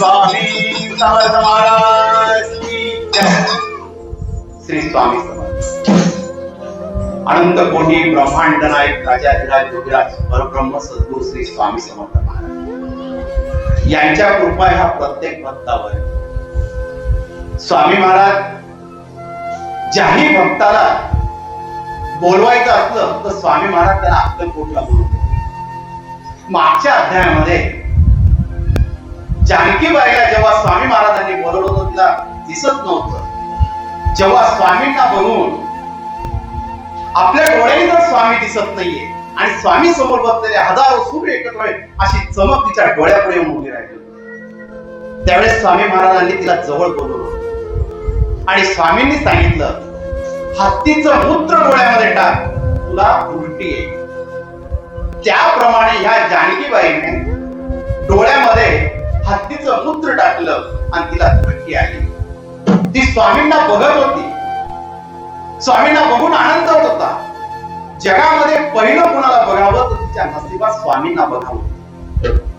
स्वामी समर्थ महाराज श्री स्वामी समर्थ. अनंत कोटी ब्रह्मांड नायक राजाधिराज योगीराज परब्रह्म सद्गुरु श्री स्वामी समर्थ महाराज. यांच्या कृपा ह्या प्रत्येक भक्तावर आहे. स्वामी महाराज ज्याही भक्ताला बोलवायचं असलं तर स्वामी महाराज त्याला अक्कलकोटला बोलवतो मागच्या अध्यायामध्ये जानकीबाईला जेव्हा स्वामी महाराजांनी बोलवलं तिला दिसत नव्हतं. जेव्हा स्वामींना बनवून आपल्या डोळ्याने जर स्वामी दिसत नाहीये आणि स्वामी समोर बसलेले हजारो सूर्य एकत्र अशी चमक तिच्या डोळ्यापुढे येऊन उभी राहिली त्यावेळेस स्वामी महाराजांनी तिला जवळ बोलवलं. आणि स्वामींनी सांगितलं हत्तीचं मूत्र डोळ्यामध्ये टाक तुला उलटी येईल. त्याप्रमाणे ह्या जानकीबाईने डोळ्यामध्ये हत्तीचं मूत्र टाकलं आणि तिला उलटी आली. ती स्वामींना बघत होती. स्वामींना बघून आनंद होत होता. जगामध्ये पहिलं कुणाला बघावं तर तिच्या नसिबात स्वामींना बघावं.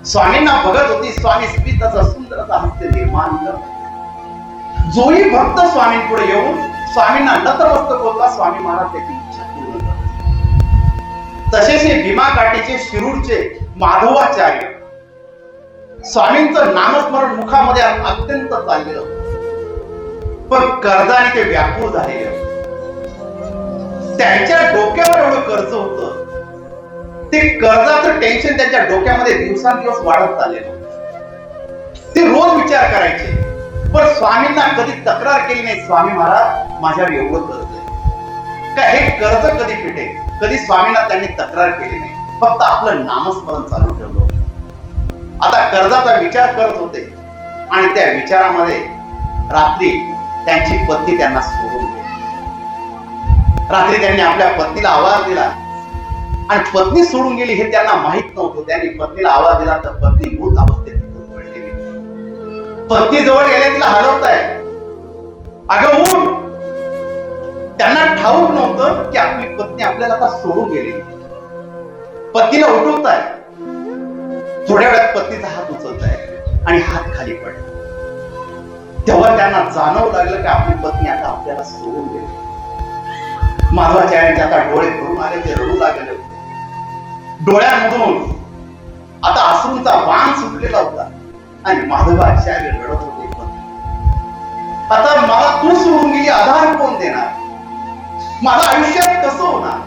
स्वामींना बघत होती स्वामी स्मिताचा सुंदरचा असा निर्माण करत जोही भक्त स्वामींपुढे येऊन स्वामींना नतमस्तक होता स्वामी महाराज त्याची इच्छा पूर्ण करत तसेच हे भीमा काठीचे शिरूरचे माधवाचार्य स्वामींचं नामस्मरण मुखामध्ये अत्यंत चाललेलं होतं. पण कर्जाने ते व्यापूर झालेले होते. त्यांच्या डोक्यावर एवढं कर्ज होत. ते कर्जाचं टेन्शन त्यांच्या डोक्यामध्ये दिवसांदिवस वाढत चाललेलं ते रोज विचार करायचे. पण स्वामींना कधी तक्रार केली नाही स्वामी महाराज माझ्यावर एवढं कर्ज आहे. का हे कर्ज कधी फिटेल? कधी स्वामींना त्यांनी तक्रार केली नाही? फक्त आपलं नामस्मरण चालू ठेवलं आता कर्जाचा विचार करत होते. आणि त्या विचारामध्ये रात्री त्यांची पत्नी त्यांना सोडून गेली. रात्री त्यांनी आपल्या पत्नीला आवाज दिला. आणि पत्नी सोडून गेली हे त्यांना माहीत नव्हतं. त्यांनी पत्नीला आवाज दिला तर पत्नी मृत अवस्थेत पत्नी जवळ गेले तिला हलवताय. अगं उठ त्यांना ठाऊक नव्हतं की आपली पत्नी आपल्याला आता सोडून गेली. पत्नीला उठवताय. थोड्या वेळात पत्नीचा हात उचलत आहे आणि हात खाली पडला. तेव्हा त्यांना जाणवू लागलं की आपली पत्नी आता आपल्याला सोडून गेली. माधवाचार्यांचे आता डोळे भरून आले ते रडू लागले. होते डोळ्यांमधून आता अश्रूंचा वाण सुटलेला होता आणि माधवाचार्य रडत होते. आता मला तू सोडून गेली आधार कोण देणार? माझं आयुष्यात कसं होणार?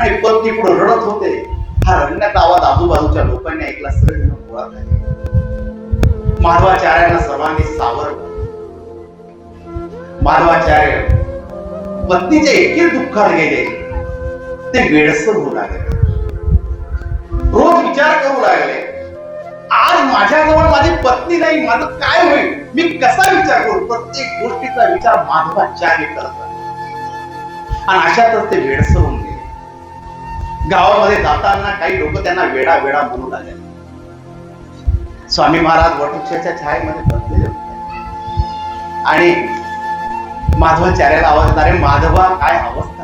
आणि पत्नी पुढे रडत होते. हा रंगण्याचा आवाज आजूबाजूच्या लोकांनी ऐकला सरळ गोळा झाले. माधवाचार्यांना सर्वांनी सावरलं माधवाचार्य पत्नीचे एके दुःखात गेले. ते वेडसर होऊ लागले. रोज विचार करू लागले. आज माझ्याजवळ माझी पत्नी नाही माझं काय होईल? मी कसा विचार करू? प्रत्येक गोष्टीचा विचार माधवाचार्य करतात. आणि अशातच ते वेडसर होऊन गेले. गावामध्ये जाताना काही लोक त्यांना वेडा वेडा म्हणू लागले. स्वामी महाराज वटवृक्षाच्या छायेमध्ये बसलेले होते. आणि माधवाचार्याला आवाज येत, अरे माधवा काय अवस्था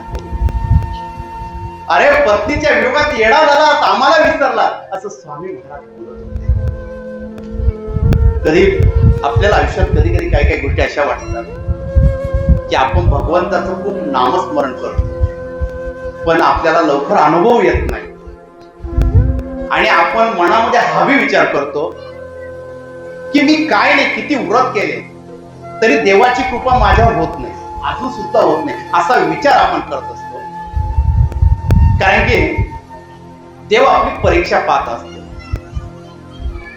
अरे पत्नीच्या विरोधात येडा झाला आम्हाला विसरला. असं स्वामी महाराज बोलत होते. कधी आपल्याला आयुष्यात कधी कधी काही काही गोष्टी अशा वाटतात की आपण भगवंताचं खूप नामस्मरण करतो. पण आपल्याला लवकर अनुभव येत नाही. आणि आपण मनामध्ये हवी विचार करतो की मी काय नाही किती व्रत केले तरी देवाची कृपा माझ्यावर होत नाही अजून सुद्धा होत नाही असा विचार आपण करत असतो. कारण की देव आपली परीक्षा पाहत असतो.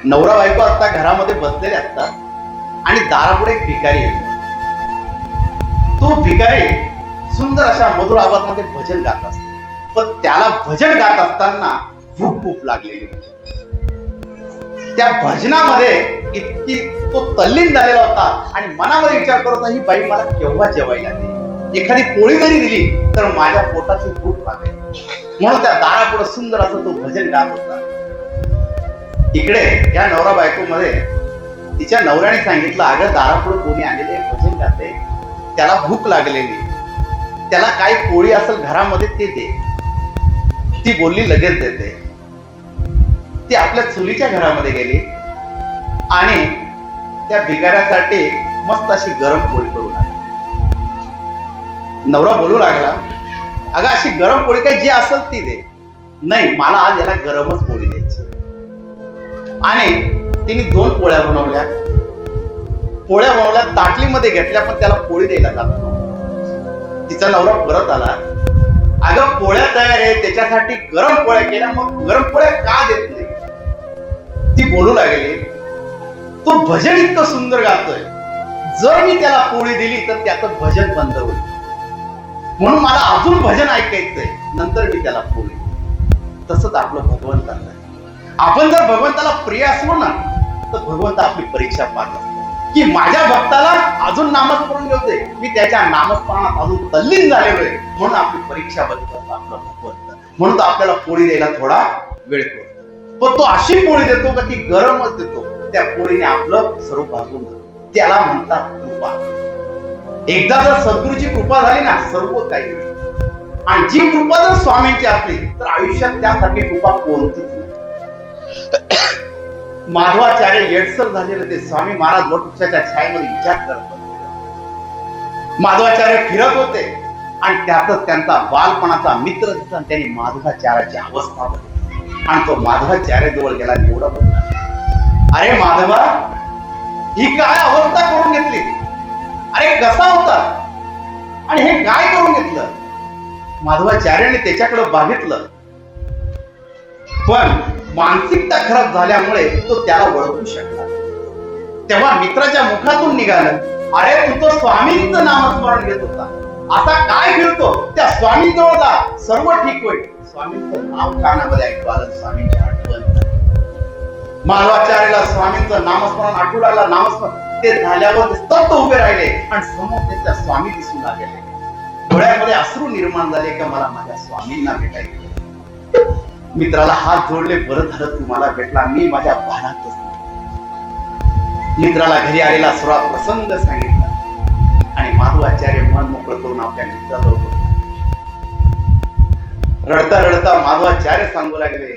नवरा बायको असता घरामध्ये बसलेले असतात आणि दारापुढे भिकारी येतो. तो भिकारी सुंदर अशा मधुर आवाजामध्ये भजन गात असत. पण त्याला भजन गात असताना भूक भूक लागलेली होती. त्या भजनामध्ये इतकी तो तल्लीन झालेला होता आणि मनामध्ये विचार करत ही बाई मला केव्हा जेवायला दे? एखादी पोळी जरी दिली तर माझ्या पोटाची भूक लागेल म्हणून त्या दारापुढे सुंदर असं तो भजन गात होता. इकडे या नवरा बायको मध्ये तिच्या नवऱ्याने सांगितलं अगं दारापुढे कोणी आलेले भजन गाते. त्याला भूक लागलेली. त्याला काही पोळी असेल घरामध्ये ते दे. ती बोलली लगेच देते. ती आपल्या चुलीच्या घरामध्ये गेली आणि त्या भिकाऱ्यासाठी मस्त अशी गरम पोळी करून आली नवरा बोलू लागला अगं अशी गरम पोळी काय जी असेल ती दे. नाही मला आज याला गरमच पोळी द्यायची आणि तिने दोन पोळ्या बनवल्या. पोळ्या बनवल्या ताटलीमध्ये घेतल्या पण त्याला पोळी द्यायला जात तिचा नवरा परत आला. अगं पोळ्या तयार आहे त्याच्यासाठी गरम पोळ्या केल्या. मग गरम पोळ्या का देत नाही? ती बोलू लागली तो भजन इतकं सुंदर गातोय. जर मी त्याला पोळी दिली तर त्याचं भजन बंद होईल. म्हणून मला अजून भजन ऐकायचंय. नंतर मी त्याला पोळी तसंच आपलं भगवंताचं आहे. आपण जर भगवंताला प्रिय असलो ना तर भगवंत आपली परीक्षा पाहत की माझ्या भक्ताला अजून नामस्मरण घेऊ मी त्याच्या नामस्मरणात अजून तल्लीन झालेलो आहे म्हणून आपली परीक्षा बघत आपलं भगवंत म्हणून तो आपल्याला पोळी द्यायला थोडा वेळ करतो पण तो अशी पोळी देतो का ती गरमच देतो. त्या पोळीने आपलं स्वरूप भाजून त्याला म्हणतात कृपा. एकदा जर सद्गुरूची कृपा झाली ना सर्व काही आणि जी कृपा जर स्वामींची असली तर आयुष्यात त्यासाठी कृपा कोणतीच नाही. माधवाचार्य येडसर झालेले ते स्वामी महाराज वटवृक्षाच्या छायेमध्ये विचार करत होते. माधवाचार्य फिरत होते आणि त्यातच त्यांचा बालपणाचा मित्र दिसला त्यांनी माधवाचार्याची अवस्था बघितली आणि तो माधवाचार्य जवळ गेला एवढा बोलला अरे माधवा ही काय अवस्था करून घेतली? अरे कसा होता? आणि हे काय करून घेतलं? माधवाचार्याने त्याच्याकडे बघितलं. पण मानसिकता खराब झाल्यामुळे तो त्याला ओळखू शकला तेव्हा मित्राच्या मुखातून निघालं अरे तू तो स्वामींचं नामस्मरण घेत होता. आता काय फिरतो? त्या स्वामींजवळ जा. सर्व ठीक होईल. स्वामींचं नाव कानामध्ये ऐकू आलं स्वामींची आठवण. मालवाचार्याला स्वामींचं नामस्मरण आठवू लागला नामस्मरण ते झाल्यावर स्तब्ध उभे राहिले आणि समोर त्यांच्या स्वामी दिसू लागले. डोळ्यामध्ये अश्रू निर्माण झाले का? मला माझ्या स्वामींना भेटायचं मित्राला हात जोडले बरं झालं तुम्हाला भेटला. मी माझ्या भानातच मित्राला घरी आलेला सुरा प्रसंग सांगितला. आणि माधवाचार्य मन मोकळं करून आपल्या मित्राला रडता रडता माधवाचार्य सांगू लागले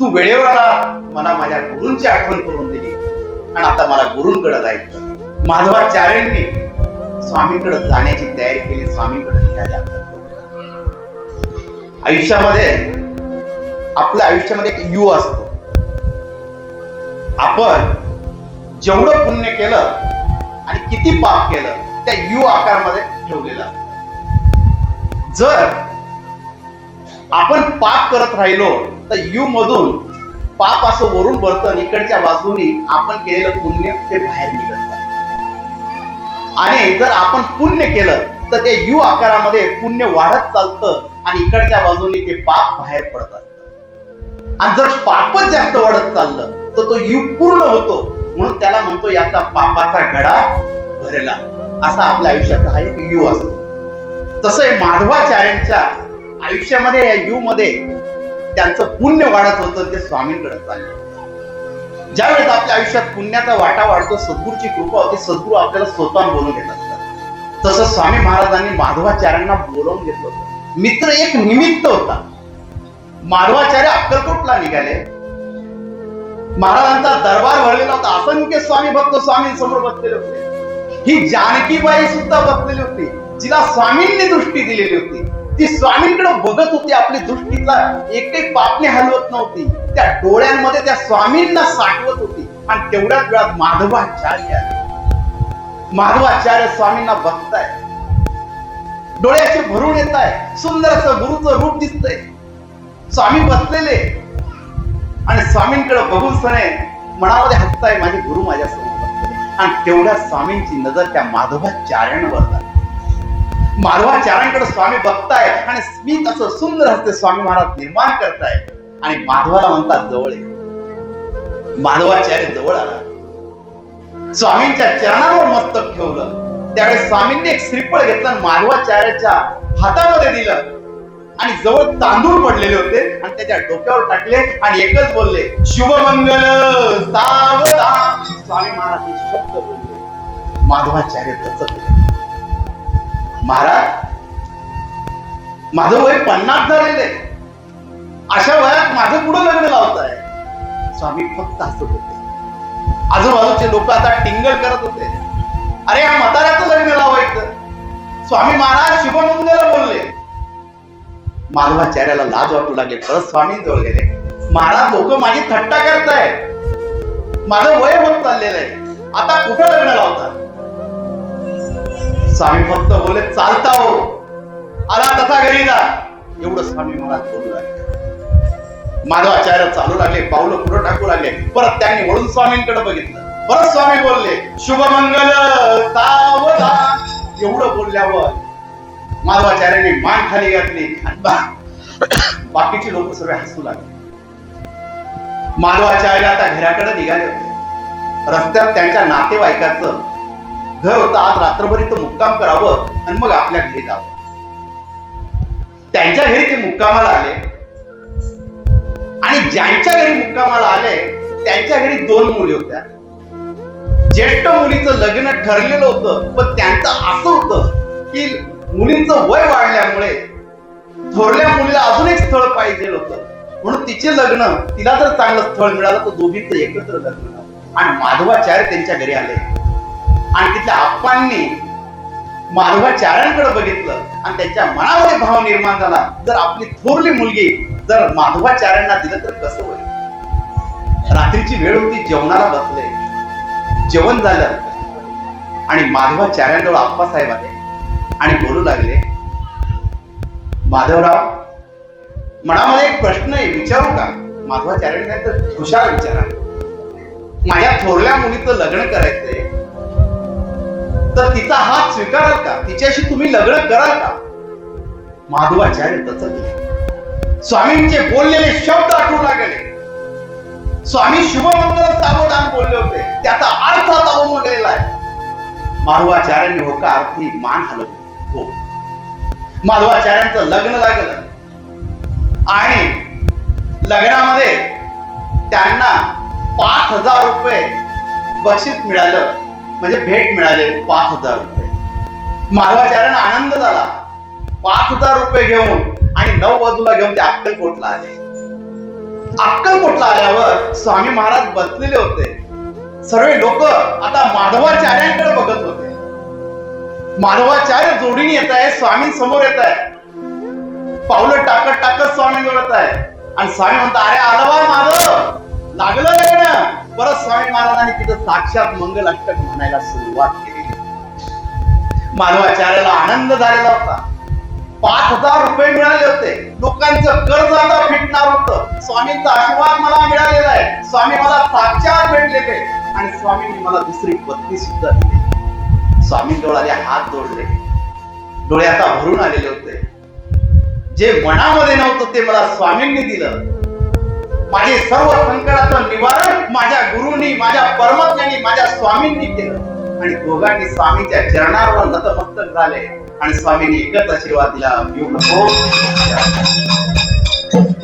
तू वेळेवर आला. मला माझ्या गुरूंची आठवण करून दिली. आणि आता मला गुरूंकडे जायचं माधवाचार्यांनी स्वामीकडे जाण्याची तयारी केली. स्वामीकडे निघाल्या. आयुष्यामध्ये आपल्या आयुष्यामध्ये एक यू असतो. आपण जेवढं पुण्य केलं आणि किती पाप केलं त्या यू आकारामध्ये ठेवलेलं. जर आपण पाप करत राहिलो तर यू मधून पाप असं वरून भरतं इकडच्या बाजूनी आपण केलेलं पुण्य ते बाहेर निघत आणि जर आपण पुण्य केलं तर ते यू आकारामध्ये पुण्य वाढत चालतं आणि इकडच्या बाजूनी ते पाप बाहेर पडतात. आणि जर पापच जास्त वाढत चाललं तर तो युग पूर्ण होतो. म्हणून त्याला म्हणतो याचा पापाचा गडा भरला. असा आपल्या आयुष्याचा हा एक यू असतो. तसं माधवाचार्यांच्या आयुष्यामध्ये या यू मध्ये त्यांचं पुण्य वाढत होतं ते स्वामींकडे चालले. ज्यावेळेस आपल्या आयुष्यात पुण्याचा वाटा वाढतो सद्गुरूची कृपा होते सद्गुरू आपल्याला स्वतः बोलून घेत असतात तसं स्वामी महाराजांनी माधवाचार्यांना बोलवून घेतलं होतं. मित्र एक निमित्त होता. मानवाचार्य अक्कलकोटला निघाले. महाराजांचा दरबार भरलेला होता. असंख्य स्वामी भक्त स्वामी समोर बसलेले होते. ही जानकीबाई सुद्धा बसलेली होती. जिला स्वामींनी दृष्टी दिलेली होती. ती स्वामींकडे बघत होती. आपली दृष्टीचा एक पापने हलवत नव्हती. त्या डोळ्यांमध्ये त्या स्वामींना साठवत होती. आणि तेवढ्याच वेळात माधवाचार्य आले. माधवाचार्य स्वामींना बघताय डोळ्याचे भरून येत आहे सुंदर असं गुरुचं रूप दिसतंय. स्वामी बसलेले. आणि स्वामींकडे बघून सणे मनामध्ये हसताय माझे गुरु माझ्यासमोर आणि तेवढ्या स्वामींची नजर त्या माधवाचार्यांवर झाली माधवाचार्यांकडे स्वामी बघताय आणि मी तसं सुंदर हस्ते स्वामी महाराज निर्माण करताय. आणि माधवाला म्हणतात जवळ माधवाचार्य जवळ आला. स्वामींच्या चरणावर मस्तक ठेवलं. त्यावेळेस स्वामींनी एक श्रीफळ घेतलं माधवाचार्याच्या हातामध्ये दिलं. आणि जवळ तांदूळ पडलेले होते आणि त्याच्या डोक्यावर टाकले आणि एकच बोलले शुभमंगल सावधान. स्वामी महाराज हे शब्द बोलले. माधवाचार्य दचकले महाराज माझं वय पन्नास झालेलं आहे. अशा वयात माझं पुढं लग्न लावताय? स्वामी फक्त असं बोलते आजूबाजूचे लोक आता टिंगल करत होते. अरे या म्हाताऱ्याचं लग्न लावायचं. स्वामी महाराज शुभमंगल. माधवाचार्याला लाज वाटू लागले. परत स्वामींजवळ गेले. महाराज लोक माझी थट्टा करताय माझं वय होत चाललेलं आहे. आता कुठं लग्न लावतात स्वामी फक्त बोले चालता हो. आला तसा घरी जा. एवढं स्वामी मला बोलू लागले. माधवाचार्य चालू लागले पावलं पुढं टाकू लागले. परत त्यांनी वळून स्वामींकडे बघितलं. परत स्वामी बोलले शुभमंगल सावधान. एवढं बोलल्यावर माधवाचार्याने मान खाली घातली बाकीचे लोक सगळे हसू लागले. माधवाचार्य आता घराकडे निघाले होते. रस्त्यात त्यांच्या नातेवाईकाचं घर होतं. आज रात्रभर इथं मुक्काम करावं आणि मग आपल्या घरी जावं. त्यांच्या घरी ते मुक्कामाला आले. आणि ज्यांच्या घरी मुक्कामाला आले त्यांच्या घरी दोन मुली होत्या. ज्येष्ठ मुलीचं लग्न ठरलेलं होतं पण त्यांचं असं होतं की मुलींचं वय वाढल्यामुळे थोरल्या मुलीला अजून एक स्थळ पाहिजे होतं. म्हणून तिचे लग्न तिला जर चांगलं स्थळ मिळालं तर दोघींचं एकत्र लग्न आणि माधवाचार्य त्यांच्या घरी आले. आणि तिथल्या आप्पांनी माधवाचार्यांकडे बघितलं आणि त्यांच्या मनामध्ये भाव निर्माण झाला. जर आपली थोरली मुलगी जर माधवाचार्यांना दिलं तर कसं होईल? रात्रीची वेळ होती जेवणाला बसले. जेवण झालं आणि माधवाचार्यांजवळ आप्पासाहेब आले. आणि बोलू लागले माधवराव मनामध्ये एक प्रश्न आहे विचारू का? माधवाचार्यांनी तर हुशार विचारा. माझ्या थोरल्या मुलीचं लग्न करायचंय. तर तिचा हात स्वीकाराल का? तिच्याशी तुम्ही लग्न कराल का? माधवाचार्य दचकले स्वामींचे बोललेले शब्द आठवू लागले. स्वामी शुभमंगल सावधान बोलले होते. त्याचा अर्थ आता उमगलेला आहे. माधवाचार्यांनी होकार का मान हलवली. हो. माधवाचार्यांचं लग्न लागलं. आणि लग्नामध्ये त्यांना पाच हजार रुपये बक्षीस मिळालं. म्हणजे भेट मिळाले पाच हजार रुपये. माधवाचार्यांना आनंद झाला. पाच हजार रुपये घेऊन आणि नऊ बाजूला घेऊन ते अक्कलकोटला आले. अक्कलकोटला आल्यावर स्वामी महाराज बसलेले होते. सर्व लोक आता माधवाचार्यांकडे बघत होते. माधवाचार्य जोडीने येत आहे स्वामी समोर येत आहे. पावलं टाकत टाकत स्वामी जोडत आहे. आणि स्वामी म्हणता अरे आलं बा माधव लागलं लग्न. परत स्वामी महाराजांनी तिथं साक्षात मंगल अष्टक म्हणायला सुरुवात केली. माधवाचार्याला आनंद झालेला होता. पाच हजार रुपये मिळाले होते. लोकांचं कर्ज आता फिटणार होत. स्वामींचा आशीर्वाद मला मिळालेला आहे. स्वामी मला साक्षात भेटलेले आणि स्वामींनी मला दुसरी पत्नी सुद्धा दिली. स्वामी डोळाले हात जोडले. डोळे आता भरून आलेले होते. जे मनामध्ये नव्हतं ते मला स्वामींनी दिलं. माझे सर्व संकटाचं निवारण माझ्या गुरुनी माझ्या परमात्म्यांनी माझ्या स्वामींनी केलं. आणि दोघांनी स्वामीच्या चरणावर नतमस्तक झाले आणि स्वामींनी एकच आशीर्वाद दिला येऊ नको.